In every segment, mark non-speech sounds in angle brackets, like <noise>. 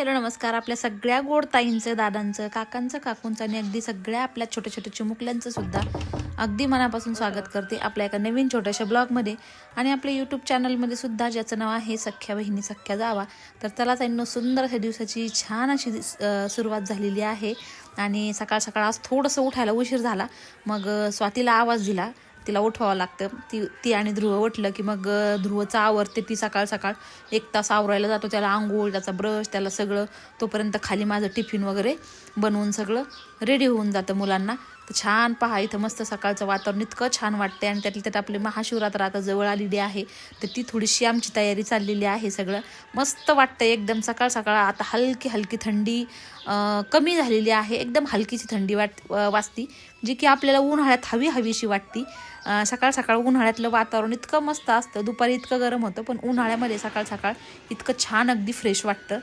Hello नमस्कार. आपल्या सगळ्या गोड ताईंचं दादांचं काकांचं काकूंचं आणि अगदी सगळ्या आपल्या छोट्या छोट्या चिमुकल्यांचं सुद्धा अगदी मनापासून स्वागत करते आपल्या एका नवीन छोट्याशा ब्लॉगमध्ये. आणि आपल्या यूट्यूब चॅनलमध्ये सुद्धा ज्याचं नाव आहे सख्या बहिणी सख्या जावा. तर त्याला त्यांना सुंदर अशा दिवसाची छान अशी सुरुवात झालेली आहे. आणि सकाळ सकाळ आज थोडंसं उठायला उशीर झाला. मग स्वातीला आवाज दिला. तिला उठवावं लागतं. ती ती आणि ध्रुव उठलं की मग ध्रुवचं आवरते ती सकाळ सकाळ. एक तास आवरायला जातो त्याला आंघोळ त्याचा ब्रश त्याला सगळं. तोपर्यंत खाली माझं टिफिन वगैरे बनवून सगळं रेडी होऊन जातं मुलांना. तर छान पहा इथं मस्त सकाळचं वातावरण इतकं छान वाटते आणि त्यातली त्यात आपली महाशिवरात्र आता जवळ आलेली आहे. तर ती थोडीशी आमची तयारी चाललेली आहे सगळं. मस्त वाटतं एकदम सकाळ सकाळ. आता हलकी हलकी थंडी कमी झालेली आहे. एकदम हलकीची थंडी वाट वाजती. जी की आपल्याला उन्हाळ्यात हवी हवीशी वाटती. सकाळ सकाळ उन्हाळ्यातलं वातावरण इतकं मस्त असतं. दुपारी इतकं गरम होतं पण उन्हाळ्यामध्ये सकाळ सकाळ इतकं छान अगदी फ्रेश वाटतं.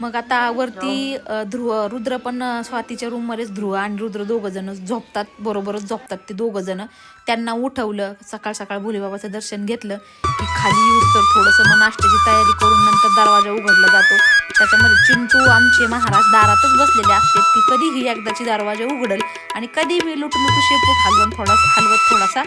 मग आता वरती ध्रुव रुद्र पण स्वातीच्या रूममध्येच ध्रुव आणि रुद्र दोघं जण झोपतात बरोबरच झोपतात ते दोघं जण. त्यांना उठवलं सकाळ सकाळ भोलेबाबाचं दर्शन घेतलं की खाली येऊस तर थोडंसं मग नाश्त्याची तयारी करून नंतर दरवाजा उघडला जातो. त्याच्यामध्ये चिंटू आमचे महाराज दारातच बसलेले असतात की कधीही एकदाची दरवाजा उघडल आणि कधी मी लुटलुटू शेपूट हलवून थोडासा हलवत थोडासा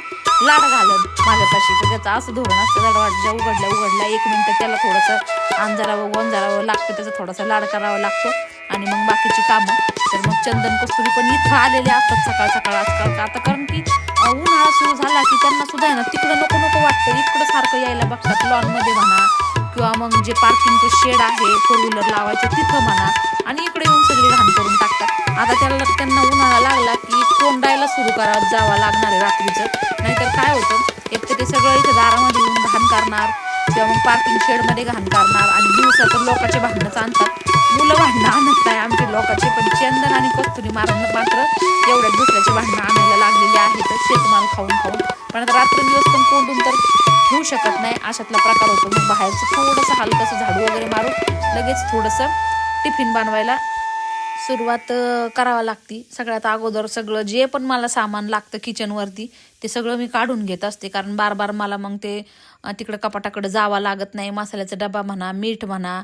लाड घालत माझ्यापाशी तर त्याचं असं धोरण असतं दरवाजा उघडल्या उघडला एक मिनटं त्याला थोडंसं अंजारावं गोंजारावं लागतं त्याचा थोडासा लाड करावा लागतो. आणि मग बाकीची कामं. तर मग चंदन कस्तुरी पण इथं आलेले असतात सकाळ सकाळ आजकाल. आता कारण की उन्हाळा सुरू झाला की त्यांना सुद्धा आहे ना तिकडं नको नको वाटतं. इकडं सारखं यायला बघतात लॉनमध्ये म्हणा किंवा मग जे पार्किंगचं शेड आहे फोर व्हीलर लावायचं तिथं म्हणा. आणि इकडे येऊन सगळे घाण करून टाकतात. आता त्याला त्यांना उन्हाळा लागला की कोंडायला सुरू करा जावं लागणार आहे रात्रीचं. नाहीतर काय होतं एक तर ते सगळं इथं दारामध्ये येऊन घाण करणार. किंवा मग पार्किंग शेडमध्ये घाण करणार आणि दिवसा तर लोकांचे भांडणंच आणतात मुलं भांडणं आणत नाही आमचे लोकांचे पण चंदन आणि कस्तुरी मारून मात्र एवढ्या दुसऱ्याचे भांडणं आणायला लागलेली आहेत. शेतमाल खाऊन खाऊन. पण आता रात्रंदिवस पण कोंडून तर ठेवू शकत नाही. अशातला प्रकार होतो. मग बाहेरचं थोडंसं हलकंसं झाडू वगैरे मारून लगेच थोडंसं टिफिन बनवायला सुरुवात करावं लागती. सगळ्यात अगोदर सगळं जे पण मला सामान लागतं किचनवरती ते सगळं मी काढून घेत असते. कारण बार बार मला मग ते तिकडं कपाटाकडे जावं लागत नाही. मसाल्याचा डबा म्हणा मीठ म्हणा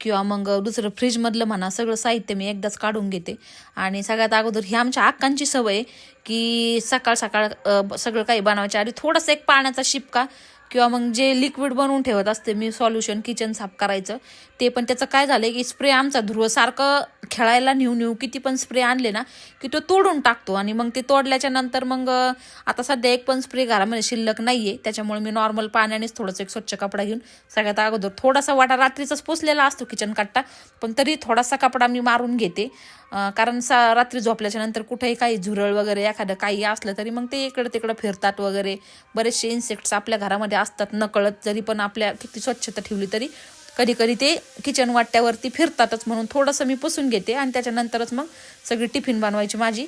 किंवा मग दुसरं फ्रीजमधलं म्हणा सगळं साहित्य मी एकदाच काढून घेते. आणि सगळ्यात अगोदर ही आमच्या अक्कांची सवय आहे की सकाळ सकाळ सगळं काही बनवायच्या आधी थोडंसं एक पाण्याचा शिपका किंवा मग जे लिक्विड बनवून ठेवत असते मी सॉल्युशन किचन साफ करायचं ते पण त्याचं काय झालं की स्प्रे आमचा ध्रुव सारखं खेळायला नेऊ नेऊ किती पण स्प्रे आणले ना की तो तोडून टाकतो आणि मग ते तोडल्याच्या नंतर मग आता सध्या एक पण स्प्रे घरामध्ये शिल्लक नाही आहे त्याच्यामुळे मी नॉर्मल पाण्यानेच थोडंसं एक स्वच्छ कपडा घेऊन सगळ्यात अगोदर थोडासा वाटा रात्रीचाच पोचलेला असतो किचन कट्टा पण तरी थोडासा कपडा मी मारून घेते. कारण सा रात्री झोपल्याच्या नंतर कुठेही काही झुरळ वगैरे एखादं काही असलं तरी मग ते इकडं तिकडं फिरतात वगैरे. बरेचसे इन्सेक्ट्स आपल्या घरामध्ये असतात नकळत जरी पण आपल्या किती स्वच्छता ठेवली तरी कधी कधी ते किचन वाट्यावरती फिरतातच म्हणून थोडंसं मी पुसून घेते आणि त्याच्यानंतरच मग सगळी टिफिन बनवायची माझी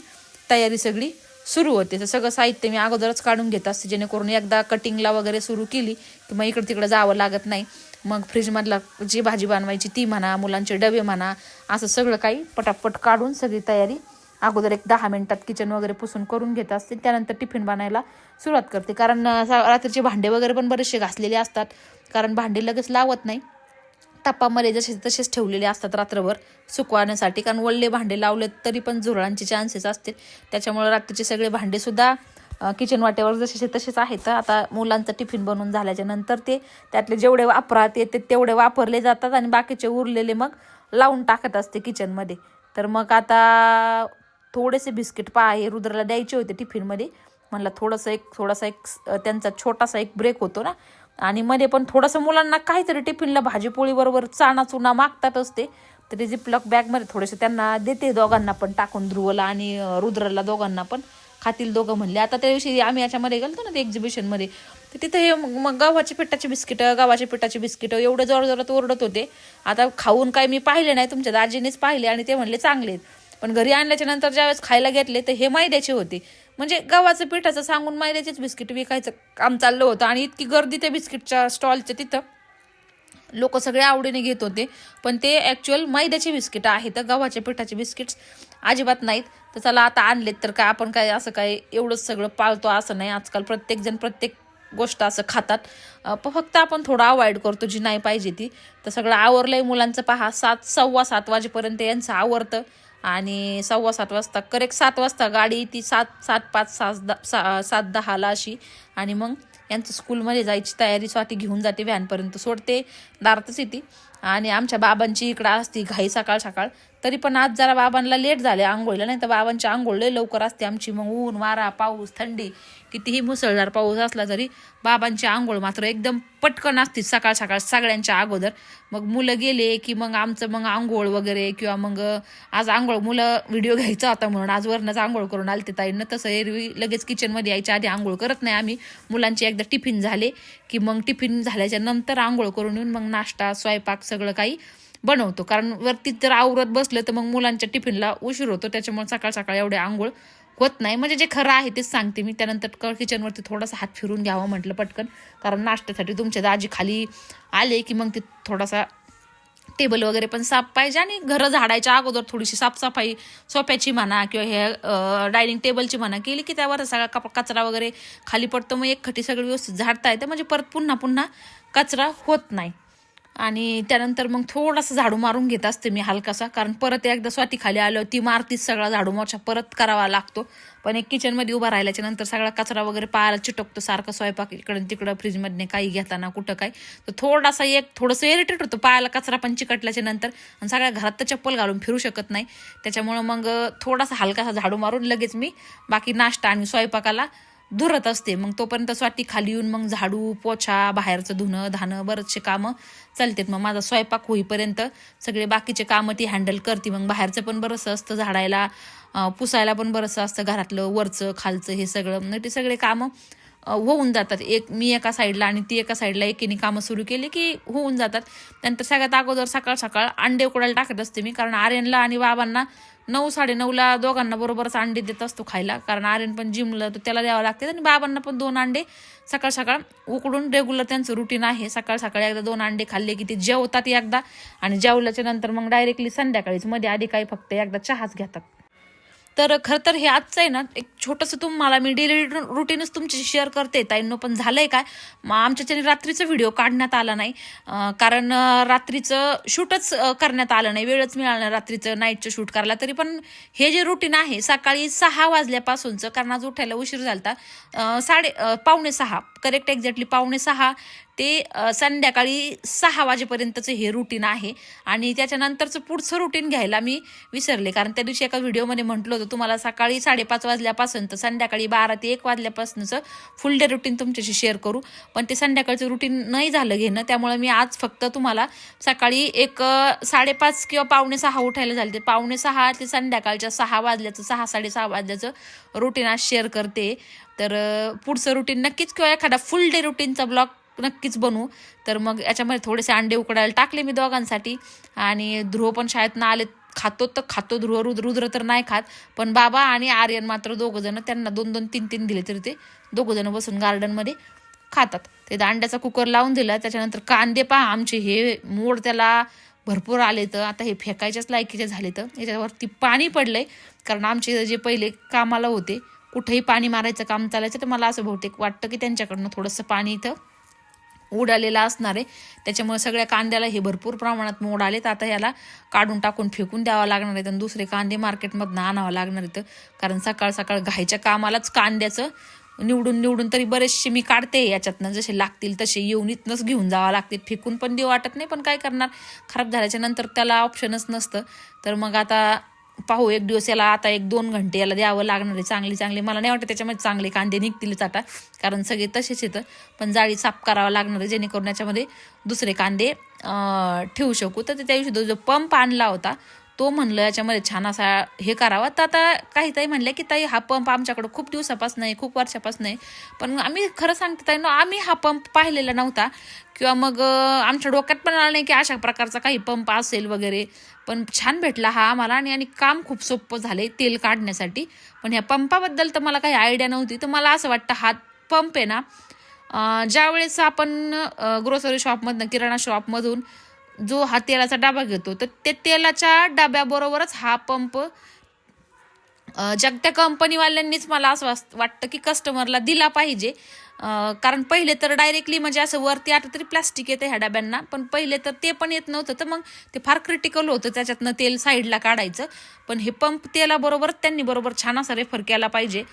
तयारी सगळी सुरू होते. तर सगळं साहित्य मी अगोदरच काढून घेत असते जेणेकरून एकदा कटिंगला वगैरे सुरू केली की मग इकडं तिकडं जावं लागत नाही. मग फ्रीजमधला जी भाजी बनवायची ती म्हणा मुलांचे डबे म्हणा असं सगळं काही पटापट काढून सगळी तयारी अगोदर एक दहा मिनटात किचन वगैरे पुसून करून घेत असते. त्यानंतर टिफिन बनायला सुरुवात करते. कारण सा- रात्रीचे भांडे वगैरे पण बरेचसे घासलेले असतात. कारण भांडे लगेच लावत नाही. टप्पामध्ये जसे तसेच ठेवलेले असतात रात्रभर सुकवण्यासाठी. कारण वल्ले भांडे लावले तरी पण झुरळांचे चान्सेस असतील. त्याच्यामुळे रात्रीचे सगळे भांडेसुद्धा किचन वाटेवर जसे तसेच आहेत. आता मुलांचं टिफिन बनवून झाल्याच्यानंतर ते त्यातले जेवढे वापरात येते तेवढे वापरले जातात आणि बाकीचे उरलेले मग लावून टाकत असते किचनमध्ये तर मग आता थोडेसे बिस्किट पा हे रुद्राला द्यायचे होते टिफिनमध्ये म्हणलं थोडंसं एक थोडासा एक स- त्यांचा छोटासा एक ब्रेक होतो ना. आणि मध्ये पण थोडंसं मुलांना काहीतरी टिफिनला भाजीपोळीबरोबर चाणा चुना मागतात असते. तर ते जिपलॉक बॅगमध्ये थोडेसे त्यांना देते दोघांना पण टाकून ध्रुवला आणि रुद्रला रुद्राला दोघांना पण. खातील दोघं म्हणले. आता त्या दिवशी आम्ही याच्यामध्ये गेलतो ना ते एक्झिबिशनमध्ये तर तिथे हे मग मग पिठाची बिस्किटं गव्हाच्या पिठाची बिस्किटं एवढं जोर जोरात ओरडत होते. आता खाऊन काय मी पाहिले नाही तुमच्या दाजीनेच पाहिले आणि ते म्हणले चांगले आहेत. पण घरी आणल्याच्या नंतर ज्यावेळेस खायला घेतले तर हे मैद्याचे होते. म्हणजे गव्हाचं पिठाचं सांगून मैद्याचेच बिस्किट विकायचं काम चाललं होतं आणि इतकी गर्दी त्या बिस्किटच्या स्टॉलच्या तिथं. लोक सगळे आवडीने घेत होते. पण ते ॲक्च्युअल मैद्याचे बिस्किट आहेत गव्हाच्या पिठाचे बिस्किट्स अजिबात नाहीत. तर चला आता आणलेत तर काय आपण काय असं काय एवढंच सगळं पाळतो असं नाही. आजकाल प्रत्येकजण प्रत्येक गोष्ट असं खातात. फक्त आपण थोडं अवॉइड करतो जी नाही पाहिजे ती. तर सगळं आवरलंय मुलांचं पहा सात सव्वा सात वाजेपर्यंत यांचं आवरतं. आणि सव्वा सात वाजता करेक्ट सात वाजता गाडी ती सात सात पाच सात दहा सा सात दहाला अशी. आणि मग यांचं स्कूलमध्ये जायची तयारी स्वाती घेऊन जाते व्हॅनपर्यंत सोडते. दारातच येते. आणि आमच्या बाबांची इकडं असती घाई सकाळ सकाळ. तरी पण आज जरा बाबांना लेट झाले आंघोळीला. नाही तर बाबांची आंघोळ लय लवकर असते आमची. मग ऊन वारा पाऊस थंडी कितीही मुसळधार पाऊस असला तरी बाबांची आंघोळ मात्र एकदम पटकन असते सकाळ सकाळ सगळ्यांच्या अगोदर. मग मुलं गेले की मग आमचं मग आंघोळ वगैरे किंवा मग आज आंघोळ मुलं व्हिडिओ घ्यायचा होता म्हणून. आज वरनंच आंघोळ करून आलते ताईंना. तसं एरवी लगेच किचनमध्ये यायच्या आधी आंघोळ करत नाही आम्ही. मुलांचे एकदा टिफिन झाले. की मग टिफिन झाल्याच्यानंतर आंघोळ करून येऊन मग नाश्ता स्वयंपाक सगळं काही बनवतो. कारण वरती जर आवरत बसलं तर मग मुलांच्या टिफिनला उशीर होतो. त्याच्यामुळे सकाळ सकाळ एवढे आंघोळ होत नाही. म्हणजे जे खरं आहे तेच सांगते मी. त्यानंतर क किचनवरती थोडासा हात फिरून घ्यावा म्हटलं पटकन. कारण नाश्त्यासाठी तुमच्या दाजी खाली आले की मग ते थोडासा टेबल वगैरे पण साफ पाहिजे आणि घरं झाडायच्या अगोदर थोडीशी साफसफाई सोप्याची म्हणा किंवा हे डायनिंग टेबलची म्हणा केली की त्यावर सगळा कप कचरा वगैरे खाली पडतो. मग एक खटी सगळी व्यवस्थित झाडता येते. म्हणजे परत पुन्हा पुन्हा कचरा होत नाही. आणि त्यानंतर मग थोडासा झाडू मारून घेत असते मी हलकासा. कारण परत एकदा स्वाती खाली आलो ती मारतीच सगळा झाडू मोठा परत करावा लागतो. पण एक किचनमध्ये उभा राहिल्याच्या नंतर सगळा कचरा वगैरे पाहायला चिटकतो सारखं स्वयंपाक इकडं तिकडं फ्रीजमधने काही घेताना कुठं काय तर थोडासा एक थोडंसं इरिटेट होतं पायाला कचरा पण चिकटल्याच्या नंतर. आणि सगळ्या घरात तर चप्पल घालून फिरू शकत नाही. त्याच्यामुळं मग थोडासा हलकासा झाडू मारून लगेच मी बाकी नाश्ता आणि स्वयंपाकाला धुरत असते. मग तोपर्यंत स्वाटी खाली येऊन मग झाडू पोछा बाहेरचं धुणं धाणं बरेचसे कामं चालतात. मग माझा स्वयंपाक होईपर्यंत सगळे बाकीचे कामं ती हँडल करते. मग बाहेरचं पण बरंचसं असतं झाडायला पुसायला पण बरंचसं असतं घरातलं वरचं खालचं हे सगळं. मग ते सगळे कामं होऊन जातात. एक मी एका साईडला आणि ती एका साईडला एकीने कामं सुरू केली की होऊन जातात. त्यानंतर सगळ्यात अगोदर सकाळ सकाळ अंडे उकडायला टाकत असते मी. कारण आर्यनला आणि बाबांना नऊ साडेनऊला दोघांना बरोबरच अंडे देत असतो खायला. कारण आर्यन पण जिमलं तर त्याला द्यावं लागते. आणि बाबांना पण दोन अंडे सकाळ सकाळ उकडून रेग्युलर त्यांचं रुटीन आहे. सकाळ सकाळी एकदा दोन अंडे खाल्ले की ते जेवतात एकदा. आणि जेवल्याच्या नंतर मग डायरेक्टली संध्याकाळीच मध्ये आधी काही फक्त एकदा चहाच घेतात. तर खरं तर हे आजचं आहे ना एक छोटंसं तुम्हाला मी डेली रुटीनच तुमच्याशी शेअर करते. ताईंनो पण झालंय काय? मग आमच्याच्याने रात्रीचं व्हिडिओ काढण्यात आला नाही. कारण रात्रीचं शूटच करण्यात आलं नाही. वेळच मिळाला नाही रात्रीचं नाईटचं शूट करायला. तरी पण हे जे रुटीन आहे सकाळी सहा वाजल्यापासूनचं कारण आज उठायला उशीर झाला होता साडे पावणे सहा. करेक्ट एक्झॅक्टली पावणे सहा. ते संध्याकाळी सहा वाजेपर्यंतचं हे रुटीन आहे. आणि त्याच्यानंतरचं पुढचं रुटीन घ्यायला मी विसरले. कारण त्या दिवशी एका व्हिडिओमध्ये म्हटलं होतं तुम्हाला सकाळी साडेपाच वाजल्यापासून तर संध्याकाळी बारा ते एक वाजल्यापासूनचं फुल डे रुटीन तुमच्याशी शेअर करू. पण ते संध्याकाळचं रुटीन नाही झालं घेणं. त्यामुळे मी आज फक्त तुम्हाला सकाळी एक साडेपाच किंवा पावणे सहा उठायला झाले ते. पावणे सहा ते संध्याकाळच्या सहा वाजल्याचं सहा साडेसहा वाजल्याचं रुटीन आज शेअर करते. तर पुढचं रुटीन नक्कीच किंवा एखादा फुल डे रुटीनचा ब्लॉग नक्कीच बनवू. तर मग याच्यामध्ये थोडेसे अंडे उकडायला टाकले मी दोघांसाठी. आणि ध्रुव पण शाळेतनं आले. खातो तर खातो. ध्रुव रुद्र रुद्र तर नाही खात. पण बाबा आणि आर्यन मात्र दोघंजणं त्यांना दोन दोन तीन तीन दिले तरी ते दोघंजणं बसून गार्डनमध्ये खातात. ते अंड्याचा कुकर लावून दिला. त्याच्यानंतर कांदे पहा आमचे. हे मोड त्याला भरपूर आले तर. आता हे फेकायच्याच लायकीचे झाले तर. याच्यावरती पाणी पडलं आहे कारण आमचे जे पहिले कामाला होते कुठेही पाणी मारायचं काम चालायचं तर मला असं बहुतेक वाटतं की त्यांच्याकडनं थोडंसं पाणी इथं उडालेला असणार आहे. त्याच्यामुळे सगळ्या कांद्याला हे भरपूर प्रमाणात मोड आले आता याला काढून टाकून फेकून द्यावं लागणार आहे आणि दुसरे कांदे मार्केटमधनं आणावं लागणार आहेत. कारण सकाळ सकाळ घाईच्या कामालाच कांद्याचं निवडून निवडून तरी बरेचसे मी काढते याच्यातनं. जसे लागतील तसे येऊन इथनंच घेऊन जावं लागते. फेकून पण देऊ वाटत नाही पण काय करणार? खराब झाल्याच्यानंतर त्याला ऑप्शनच नसतं. तर मग आता पाहू एक दिवस याला आता एक दोन घंटे याला द्यावं लागणार आहे चांगली चांगली. मला नाही वाटत त्याच्यामध्ये चांगले कांदे निघतीलच आता कारण सगळे तसेच येतं पण जाळी साफ करावं लागणार आहे जेणेकरून याच्यामध्ये दुसरे कांदे ठेवू शकू. तर त्या दिवशी जो पंप आणला होता तो म्हणलं याच्यामध्ये छान असा हे करावा. तर आता काही ताई म्हणल्या की ताई हा पंप आमच्याकडं खूप दिवसापासून आहे खूप वर्षापासून आहे. पण आम्ही खरं सांगते ताई ना आम्ही हा पंप पाहिलेला नव्हता. किंवा मग आमच्या डोक्यात पण आलं नाही की अशा प्रकारचा काही पंप असेल वगैरे. पण छान भेटला हा आम्हाला आणि आणि काम खूप सोपं झालंय तेल काढण्यासाठी. पण ह्या पंपाबद्दल तर मला काही आयडिया नव्हती. तर मला असं वाटतं हा पंप आहे ना ज्यावेळेस आपण ग्रोसरी शॉपमधनं किराणा शॉपमधून जो हा तेलाचा डबा घेतो तर ते तेलाच्या डब्याबरोबरच हा पंप जगत्या त्या कंपनीवाल्यांनीच मला असं वास- वाटतं की कस्टमरला दिला पाहिजे. कारण पहिले तर डायरेक्टली म्हणजे असं वरती आता तरी प्लास्टिक येतं ह्या डब्यांना पण पहिले तर ते पण येत नव्हतं. तर मग ते फार क्रिटिकल होतं त्याच्यातनं तेल साईडला काढायचं. पण हे पंप तेलाबरोबर त्यांनी बरोबर छान असा रेफर केला पाहिजे.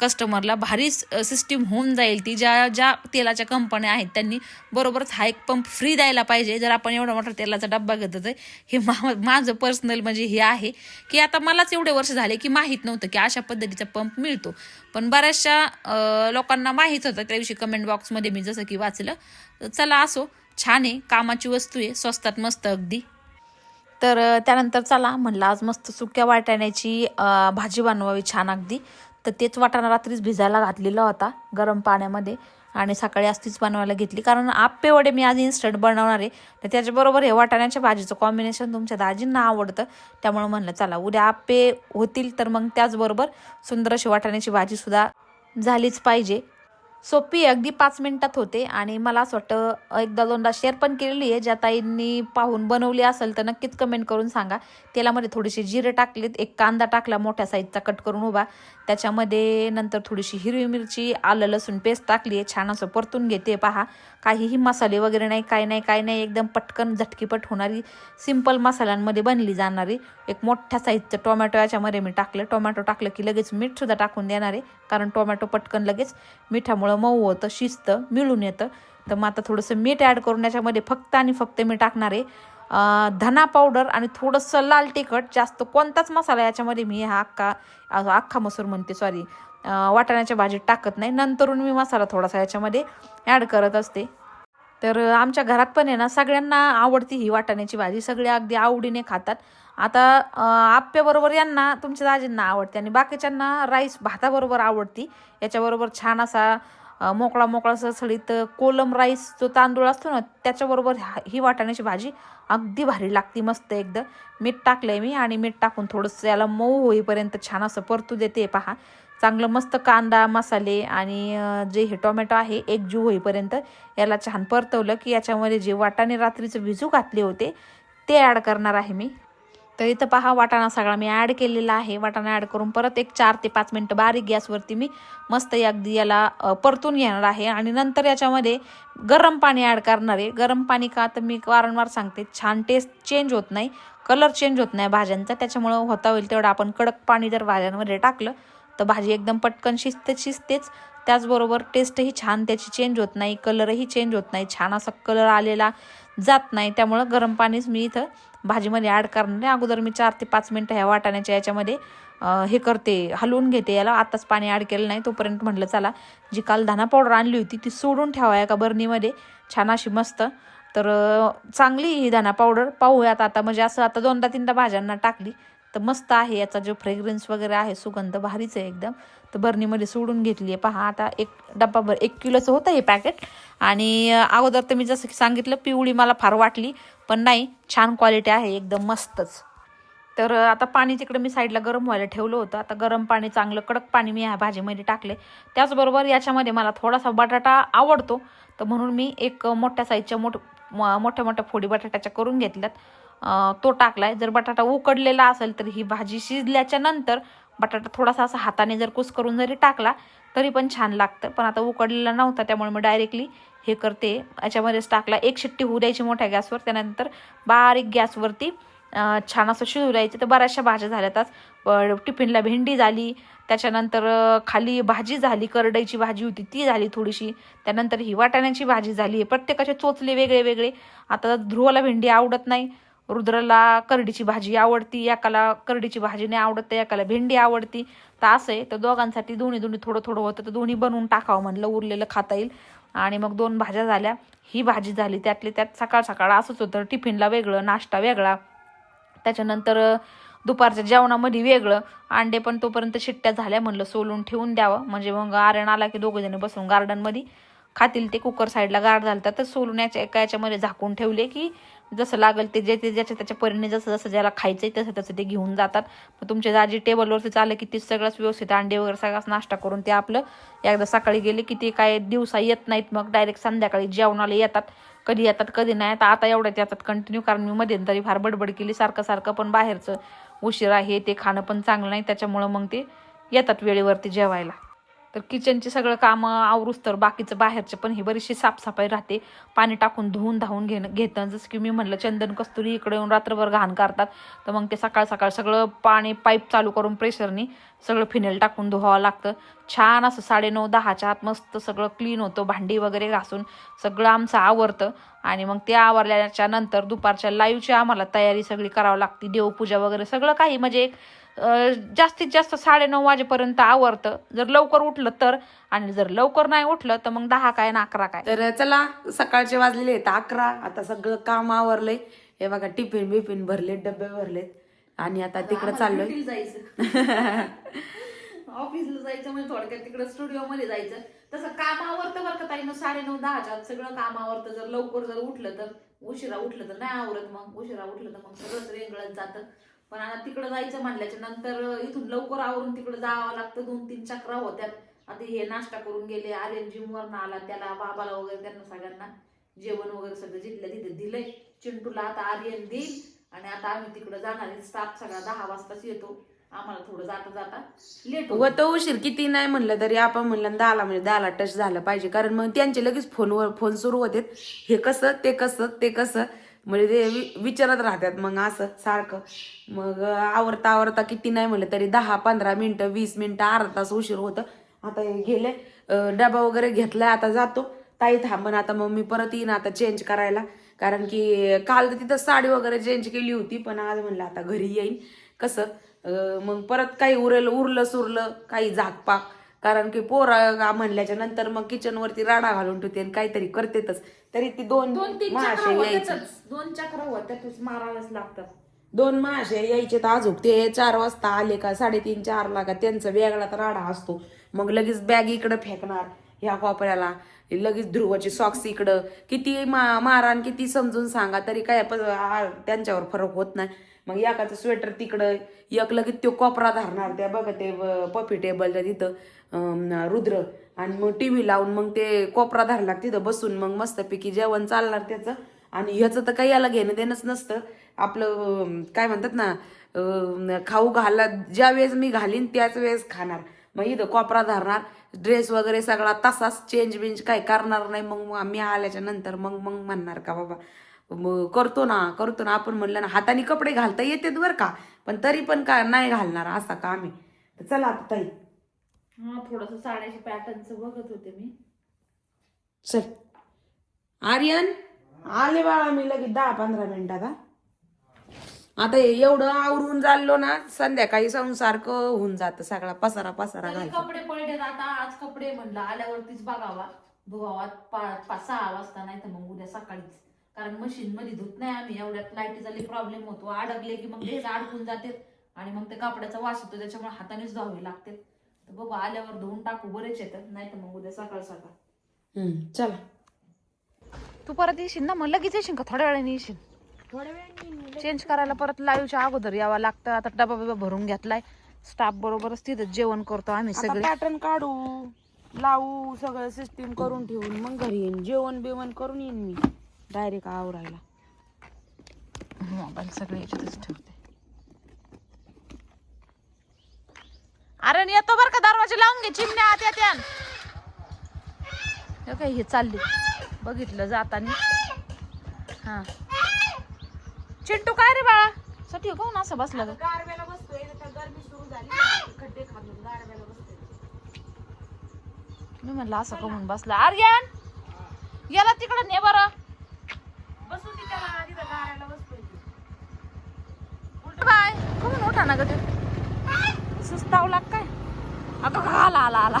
कस्टमरला भारी सिस्टीम होऊन जाईल. ती ज्या ज्या तेलाच्या कंपन्या आहेत त्यांनी बरोबरच हा एक पंप फ्री द्यायला पाहिजे. जर आपण एवढा मोठा तेलाचा डब्बा घेत आहे हे मा माझं पर्सनल म्हणजे हे आहे की आता मलाच एवढे वर्ष झाले की माहीत नव्हतं की अशा पद्धतीचा पंप मिळतो. पण बऱ्याचशा लोकांना माहीत होतं. त्या दिवशी कमेंट बॉक्समध्ये मी जसं की वाचलं तर चला असो छान आहे. कामाची वस्तू आहे. स्वस्तात मस्त अगदी. तर त्यानंतर चला म्हणलं आज मस्त सुक्या वाटाण्याची भाजी बनवावी छान अगदी. तर तेच वाटाणा रात्रीच भिजायला घातलेला होता गरम पाण्यामध्ये आणि सकाळी असतीच बनवायला घेतली. कारण आप्पे वडे मी आज इन्स्टंट बनवणार आहे. तर त्याच्याबरोबर हे वाटाण्याच्या भाजीचं कॉम्बिनेशन तुमच्या दाजींना आवडतं. त्यामुळे म्हणलं चला उद्या आप्पे होतील तर मग त्याचबरोबर सुंदर अशी वाटाण्याची भाजीसुद्धा झालीच पाहिजे. सोपी अगदी पाच मिनिटात होते आणि मला असं वाटतं एकदा दोनदा शेअर पण केलेली आहे. ज्या ताईंनी पाहून बनवली असेल तर नक्कीच कमेंट करून सांगा. तेलामध्ये थोडीशी जिरे टाकलेत. एक कांदा टाकला मोठ्या साईजचा कट करून उभा. त्याच्यामध्ये नंतर थोडीशी हिरवी मिरची आलं लसूण पेस्ट टाकली आहे. छान असं परतून घेते पहा. काहीही मसाले वगैरे नाही काय नाही काय नाही एकदम पटकन झटकीपट होणारी सिंपल मसाल्यांमध्ये बनली जाणारी एक मोठ्या साईजचं टोमॅटो याच्यामध्ये मी टाकलं. टोमॅटो टाकलं की लगेच मीठसुद्धा टाकून देणार आहे. कारण टोमॅटो पटकन लगेच मिठामुळं मऊ होतं शिजतं मिळून येतं. तर मग आता थोडंसं मीठ ॲड करून याच्यामध्ये फक्त आणि फक्त मी टाकणार आहे धना पावडर आणि थोडंसं लाल तिखट. जास्त कोणताच मसाला याच्यामध्ये मी हा अख्खा अख्खा मसूर म्हणते सॉरी वाटाण्याच्या भाजीत टाकत नाही. नंतरून मी मसाला थोडासा याच्यामध्ये ॲड करत असते. तर आमच्या घरात पण आहे ना सगळ्यांना आवडती ही वाटाण्याची भाजी. सगळे अगदी आवडीने खातात. आता आप्याबरोबर यांना तुमच्या दाजींना आवडते आणि बाकीच्यांना राईस भाताबरोबर आवडती. याच्याबरोबर छान असा मोकळा मोकळा सळसळीत कोलम राईस जो तांदूळ असतो ना त्याच्याबरोबर हा- ही वाटाण्याची भाजी अगदी भारी लागती मस्त एकदम. मीठ टाकलंय मी आणि मीठ टाकून थोडंसं याला मऊ होईपर्यंत छान असं परतू देते. पहा चांगलं मस्त कांदा मसाले आणि जे हे टोमॅटो आहे एक जीव होईपर्यंत याला छान परतवलं की याच्यामध्ये जे वाटाणे रात्रीचे भिजू घातले होते ते ॲड करणार आहे मी. तर इथं पहा वाटाणा सगळा मी ॲड केलेला आहे. वाटाणा ॲड करून परत एक चार ते पाच मिनटं बारीक गॅसवरती मी मस्त अगदी याला परतून घेणार आहे. आणि नंतर याच्यामध्ये गरम पाणी ॲड करणार आहे. गरम पाणी का तर मी वारंवार सांगते छान टेस्ट चेंज होत नाही. कलर चेंज होत नाही भाज्यांचा. त्याच्यामुळं होता होईल तेवढं आपण कडक पाणी जर भाज्यांमध्ये टाकलं तर भाजी एकदम पटकन शिजते शिजतेच. त्याचबरोबर टेस्टही छान त्याची चेंज होत नाही कलरही चेंज होत नाही. छान असा कलर आलेला जात नाही. त्यामुळं गरम पाणीच मी इथं भाजीमध्ये ॲड करणार अगोदर मी चार ते पाच मिनटं ह्या वाटाण्याच्या याच्यामध्ये हे करते हलवून घेते याला. आत्ताच पाणी ॲड केलं नाही तोपर्यंत म्हटलं चला जी काल धना पावडर आणली होती ती सोडून ठेवा एका बरणीमध्ये? छान अशी मस्त. तर चांगली ही धना पावडर पाहूयात आता. म्हणजे असं आता दोनदा तीनदा भाज्यांना टाकली. तर मस्त आहे याचा जो फ्रेग्रन्स वगैरे आहे सुगंध भारीच आहे एकदम. तर बरणीमध्ये सोडून घेतली आहे. पहा आता एक डब्बा भर एक किलोचं होतं हे पॅकेट आणि अगोदर तर मी जसं की सांगितलं पिवळी मला फार वाटली पण नाही छान क्वालिटी आहे एकदम मस्तच. तर आता पाणी तिकडे मी साईडला गरम व्हायला ठेवलं होतं. आता गरम पाणी चांगलं कडक पाणी मी ह्या भाजीमध्ये टाकले त्याचबरोबर याच्यामध्ये मला थोडासा बटाटा आवडतो. तर म्हणून मी एक मोठ्या साईजच्या मोठ मोठ्या मोठ्या फोडी बटाट्याच्या करून घेतल्यात. तो टाकलाय. जर बटाटा उकडलेला असेल तर ही भाजी शिजल्याच्या नंतर बटाटा थोडासा असा हाताने जर कुस करून जरी टाकला तरी पण छान लागतं. पण आता उकडलेला नव्हता त्यामुळे मी डायरेक्टली हे करते. याच्यामध्येच टाकला. एक शिट्टी होऊ द्यायची मोठ्या गॅसवर त्यानंतर बारीक गॅसवरती छान असं शिजू द्यायचं. तर बऱ्याचशा भाज्या झाल्यातच प- टिफिनला भेंडी झाली त्याच्यानंतर खाली भाजी झाली करडईची भाजी होती ती झाली थोडीशी. त्यानंतर ही वाटाण्याची भाजी झाली. प्रत्येकाचे चोचले वेगळे वेगळे आता ध्रुवाला भेंडी आवडत नाही. रुद्रला करडीची भाजी आवडती एकाला करडीची भाजी नाही आवडत तर एकाला भेंडी आवडती. तर असं आहे तर दोघांसाठी दोन्ही दोन्ही थोडं थोडं होतं तर दोन्ही बनवून टाकावं म्हणलं उरलेलं खाता येईल. आणि मग दोन भाज्या झाल्या. ही भाजी झाली त्यातली त्यात सकाळ सकाळ असंच होतं. टिफिनला वेगळं नाश्ता वेगळा. त्याच्यानंतर दुपारच्या जेवणामध्ये वेगळं. अंडे पण तोपर्यंत शिट्ट्या झाल्या म्हणलं सोलून ठेवून द्यावं. म्हणजे मग आरण आला की दोघंजणी बसून गार्डनमध्ये खातील ते कुकर साईडला गार झालं तर सोलून याच्या एका याच्यामध्ये झाकून ठेवले की जसं लागेल ते जे ते ज्याच्या त्याच्या परीने जसं जसं ज्याला खायचंय तसं तसं ते घेऊन जातात. मग तुमच्या दाजी टेबलवरती चाललं की ते सगळंच व्यवस्थित अंडे वगैरे सगळाच नाश्ता करून ते आपलं एकदा सकाळी गेले की ते काय दिवसा येत नाहीत. मग डायरेक्ट संध्याकाळी जेवणाला येतात. कधी येतात कधी नाही आता आता एवढ्यात येतात कंटिन्यू कारण मी मध्यंतरी फार बडबड केली. सारखं सारखं पण बाहेरचं उशीर आहे. ते खाणं पण चांगलं नाही. त्याच्यामुळं मग ते येतात वेळेवरती जेवायला. तर किचनची सगळं कामं आवरूस तर बाकीचं बाहेरचं पण ही बरीचशी साफसफाई राहते. पाणी टाकून धुवून धावून घेणं घेतं. जसं की मी म्हणलं चंदन कस्तुरी इकडे येऊन रात्रभर घाण करतात. तर मग ते सकाळ सकाळ सगळं पाणी पाईप चालू करून प्रेशरनी सगळं फिनेल टाकून धुवावं लागतं. छान असं साडेनऊ दहाच्या आत मस्त सगळं क्लीन होतं. भांडी वगैरे घासून सगळं आमचं आवरतं. आणि मग ते आवरल्याच्या नंतर दुपारच्या लाईव्हची आम्हाला तयारी सगळी करावं लागते. देवपूजा वगैरे सगळं काही म्हणजे एक जास्तीत जास्त साडेनऊ वाजेपर्यंत आवरतं. जर लवकर उठलं तर आणि जर लवकर नाही उठलं तर मग दहा काय ना अकरा काय? तर चला सकाळचे वाजलेले आहेत अकरा. आता सगळं काम आवरलंय. हे बघा टिफिन बिफिन भरलेत डबे भरलेत. आणि आता तिकडे चाललोय. <laughs> ऑफिसला जायचं म्हणजे थोडक्यात तिकडे स्टुडिओ मध्ये जायचं. तसं काम आवरतं बरं का ताईनं साडे नऊ दहाच्या सगळं काम आवरतं. जर लवकर जर उठलं तर उशिरा उठलं तर नाही आवरत मग. उशिरा उठलं तर मग सगळंच रेंगळत जातं. पण आता तिकडं जायचं म्हणल्याच्या नंतर इथून लवकर आवरून तिकडं जावं लागतं दोन तीन चक्रा होत्यात आता हे नाश्ता करून गेले आर्यन जिम वरनं आला त्याला बाबाला वगैरे त्यांना सगळ्यांना जेवण वगैरे सगळं जिथल्या तिथे दिलंय. चिंटूला आता आर्यन देईल आणि आता आम्ही तिकडं जाणार आहे. स्टाफ सगळा दहा वाजताच येतो. आम्हाला थोडं जाता जाता लेट व तो उशीर किती नाही म्हणलं तरी आपण म्हणलं दहाला म्हणजे दहाला टच झालं पाहिजे. कारण मग त्यांचे लगेच फोनवर फोन सुरू होते हे कसं ते कसं ते कसं. म्हणजे ते विचारत राहतात मग असं सारखं. मग आवरता आवरता किती नाही म्हणलं तरी दहा पंधरा मिनटं वीस मिनटं अर्धा तास उशीर होतं. आता हे गेले डबा वगैरे घेतलाय आता जातो. ताई थांब आता मग मी परत येईन आता चेंज करायला. कारण की काल तर तिथं साडी वगैरे चेंज केली होती पण आज म्हणलं आता घरी येईन. कसं मग परत काही उरेल उरलं सुरलं काही झाकपाक कारण की पोरा म्हणल्याच्या नंतर मग किचन वरती राडा घालून ठेवते आणि काहीतरी करतेतच. तरी ती दोन दोन तीन महाशय चक्र यायचे. होत्यातच दोन चक्र होत्यातच मारायलाच लागतात. दोन महाशय यायचे तर अजून ते चार वाजता आले का साडेतीन चारला का त्यांचा वेगळा तर राडा असतो. मग लगेच बॅग इकडं फेकणार ह्या कोपऱ्याला. लगेच ध्रुवाची सॉक्स इकडं. किती मा मारान किती समजून सांगा तरी काय प- आ- त्यांच्यावर फरक होत नाही. मग एकाचं स्वेटर तिकडं एक लगेच तो कोपरा धरणार त्या बघा ते पफी टेबलच्या तिथं रुद्र. आणि मग टी व्ही लावून मग ते कोपरा धरला तिथं बसून मग मस्तपैकी जेवण चालणार त्याचं. आणि ह्याचं तर काही याला घेणं देणंच नसतं. आपलं काय म्हणतात ना खाऊ घाला ज्या वेळेस मी घालीन त्याच वेळेस खाणार. मग इथं कोपरा धरणार. ड्रेस वगैरे सगळा तसाच चेंज बिंज काय करणार नाही. मग मग आम्ही आल्याच्यानंतर मग मग म्हणणार का बाबा? करतो ना करतो ना. आपण म्हणलं ना हाताने कपडे घालता येतात बरं का. पण तरी पण का नाही घालणार असा का आम्ही तर चला आता ताई. हा थोडस साड्याची पॅटर्नच बघत होते मी. चल. आर्यन? आले बाळा मी लगेच दहा पंधरा मिनिटात आता हे एवढं आवरून चाललो ना संध्याकाळी संसारखं होऊन जातं सगळा पसारा पसारा घाल कपडे पडलेत आता आज कपडे म्हणलं आल्यावरतीच बघावा. धुवावा पा- पाच सहा वाजता नाही तर मग उद्या सकाळीच. कारण मशीन मध्ये धुत नाही आम्ही एवढ्यात लाईटीचा लई प्रॉब्लेम होतो. अडकले की मग <coughs> तेच अडकून जाते आणि मग ते कपड्याचा वास येतो त्याच्यामुळे हातानेच धुवावे लागते. तर बघू आल्यावर धुवून टाकू बरेच येतात नाही तर मग उद्या सकाळ सकाळ. चला. तू परत येशील ना? मग लगेच येशील का? थोड्या वेळाने येशील. चेंज करायला परत लाईव्हच्या अगोदर यावं लागतं. आता डबा बिबा भरून घेतलाय. स्टाफ बरोबरच तिथं जेवण करतो आम्ही आता सगळे. पॅटर्न काढू लावू सगळं सिस्टीम करून ठेवून मग घरी येईन. जेवण बिवण करून येईन मी. डायरेक्ट आवरायला. मोबाईल सगळे याच्यातच ठेवते. अरे येतो बर का दरवाजे लावून घे चिमण्या आत येत्या हे काय हे चालली. बघितलं जातानी. हा. चिंटू काय रे बाळा? साठी कोण असं बसलं ग? गारव्याला बसतोय आता गरमी सुरू झाली. खड्डे खाल्ले गारव्याला बसतोय. मी म्हणलं असं कमून बसला. आर्यन! गेला तिकडं ने बरं बसू दे त्याला तिथं गारायला बसतोय बाय कमून उठा ना ग ते. सुस्ताव लाग काय? अगं का आला आला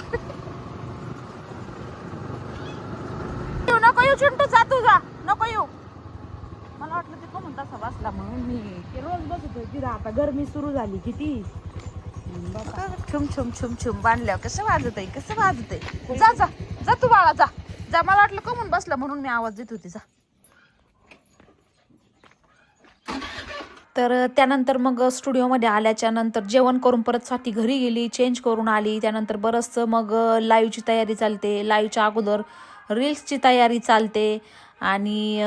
येऊ नको येऊ चिंटू जा तू जा. नको येऊ. मला वाटलं ते कमून तसा बसला म्हणून मी. ते रोज बसतोय तिथं आता गरमी सुरू झाली किती? छुम छुम छुम छुम बांधल्यावर कसं वाजत आहे कसं वाजत आहे जा जा जा तू बाळा जा. जा मला वाटलं कमून बसलं म्हणून मी आवाज देत होती जा. तर त्यानंतर मग स्टुडिओमध्ये आल्याच्यानंतर जेवण करून परत स्वाती घरी गेली चेंज करून आली. त्यानंतर बरंचसं मग लाईव्हची तयारी चालते. लाईव्हच्या अगोदर रील्सची तयारी चालते. आणि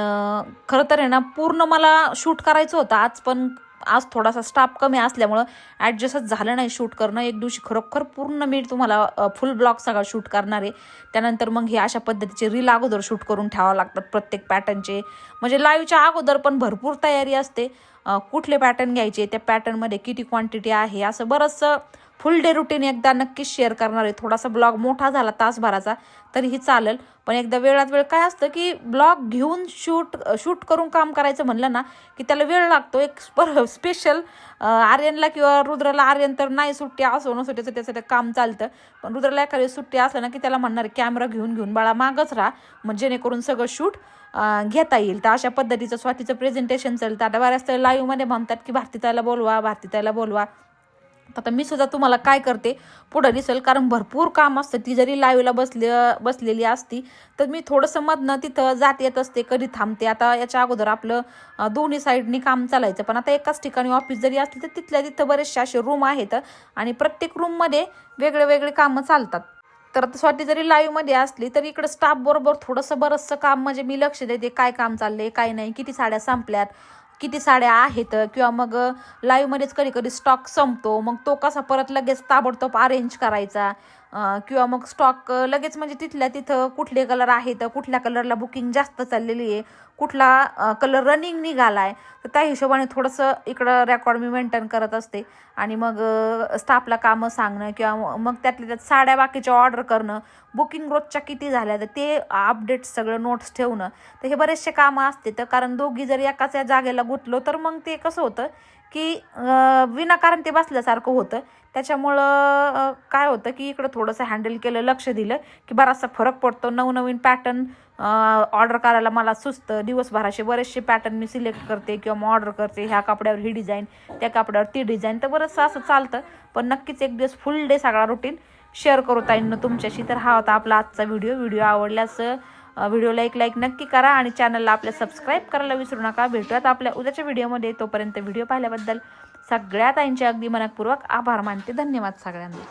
खरं तर आहे ना पूर्ण मला शूट करायचं होतं आज पण आज थोडासा स्टाफ कमी असल्यामुळं ॲडजस्टच झालं नाही शूट करणं. एक दिवशी खरोखर पूर्ण मी तुम्हाला फुल ब्लॉग सगळा शूट करणार आहे. त्यानंतर मग हे अशा पद्धतीचे रील अगोदर शूट करून ठेवावं लागतात प्रत्येक पॅटर्नचे म्हणजे लाईव्हच्या अगोदर पण भरपूर तयारी असते. कुठले पॅटर्न घ्यायचे त्या पॅटर्नमध्ये किती क्वांटिटी आहे असं बरंचसं फुल डे रुटीन एकदा नक्कीच शेअर करणार आहे. थोडासा ब्लॉग मोठा झाला तासभराचा तरीही चालेल. पण एकदा वेळात वेळ काय असतं की ब्लॉग घेऊन शूट शूट करून काम करायचं म्हणलं ना की त्याला वेळ लागतो. एक स्पेशल आर्यनला किंवा रुद्राला आर्यन तर नाही सुट्टी असो नसो त्याचं त्याचं काम चालतं. पण रुद्राला एखादी सुट्टी असलं ना की त्याला म्हणणार कॅमेरा घेऊन घेऊन बाळा मागच राहा. मग जेणेकरून सगळं शूट घेता येईल. तर अशा पद्धतीचं स्वातीचं प्रेझेंटेशन चालतं. आता बऱ्याच लाईव्हमध्ये म्हणतात की भारतीताला बोलवा भारतीताला बोलवा. आता मी सुद्धा तुम्हाला काय करते पुढं दिसेल. कारण भरपूर काम असतं. ती जरी लाईव्हला बसले बसलेली असती तर मी थोडंसं मधनं तिथं जात येत असते कधी थांबते. आता याच्या अगोदर आपलं दोन्ही साईडनी काम चालायचं. पण आता एकाच ठिकाणी ऑफिस जरी असली तर तिथल्या तिथं बरेचसे असे रूम आहेत. आणि प्रत्येक रूममध्ये वेगळे वेगळे कामं चालतात. तर आता स्वाती जरी लाईव्हमध्ये असली तर इकडं स्टाफ बरोबर थोडंसं बरंचसं काम म्हणजे मी लक्ष देते काय काम चाललंय काय नाही किती साड्या संपल्यात किती साड्या आहेत किंवा मग लाईव्हमध्येच कधी कधी स्टॉक संपतो मग तो कसा परत लगेच ताबडतोब अरेंज करायचा किंवा मग स्टॉक लगेच म्हणजे तिथल्या तिथं कुठले कलर आहेत कुठल्या कलरला बुकिंग जास्त चाललेली आहे कुठला कलर रनिंग निघाला आहे तर त्या हिशोबाने थोडंसं इकडं रेकॉर्ड मी मेंटेन करत असते. आणि मग स्टाफला कामं सांगणं किंवा मग त्यातल्या त्यात साड्या बाकीच्या ऑर्डर करणं बुकिंग रोजच्या किती झाल्या तर ते अपडेट सगळं नोट्स ठेवणं तर हे बरेचसे कामं असते. तर कारण दोघी जर एकाच या जागेला गुंतलो तर मग ते कसं होतं? की विनाकारण ते बसल्यासारखं होतं. त्याच्यामुळं काय होतं की इकडं थोडंसं हँडल केलं लक्ष दिलं की बराचसा फरक पडतो. नवनवीन पॅटर्न ऑर्डर करायला मला सुचतं. दिवसभराचे बरेचसे पॅटर्न मी सिलेक्ट करते किंवा मग ऑर्डर करते. ह्या कपड्यावर ही डिझाईन त्या कपड्यावर ती डिझाईन तर बरंचसं असं चालतं. पण नक्कीच एक दिवस फुल डे सगळा रुटीन शेअर करू ताईंना तुमच्याशी. तर हा होता आपला आजचा व्हिडिओ व्हिडिओ आवडल्यास व्हिडिओला एक लाईक नक्की करा आणि चॅनलला आपल्या सबस्क्राईब करायला विसरू नका. भेटूयात आपल्या उद्याच्या व्हिडिओमध्ये. तोपर्यंत व्हिडिओ पाहिल्याबद्दल सगळ्या ताईंचे अगदी मनपूर्वक आभार मानते. धन्यवाद सगळ्यांना.